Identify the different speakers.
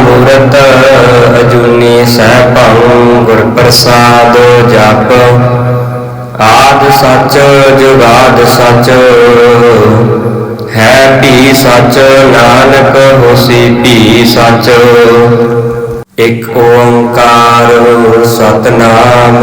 Speaker 1: ਮੂਰਤ ਅਜੂਨੀ ਸੈਭੰ ਗੁਰ ਪ੍ਰਸਾਦ ਜਪ। ਆਦ ਸੱਚ, ਜੁਗਾਦ ਸੱਚ, ਹੈ ਭੀ ਸੱਚ, ਨਾਨਕ ਹੋਸੀ ਭੀ ਸੱਚ। ਇਕ ਓੰਕਾਰ ਸਤਨਾਮ।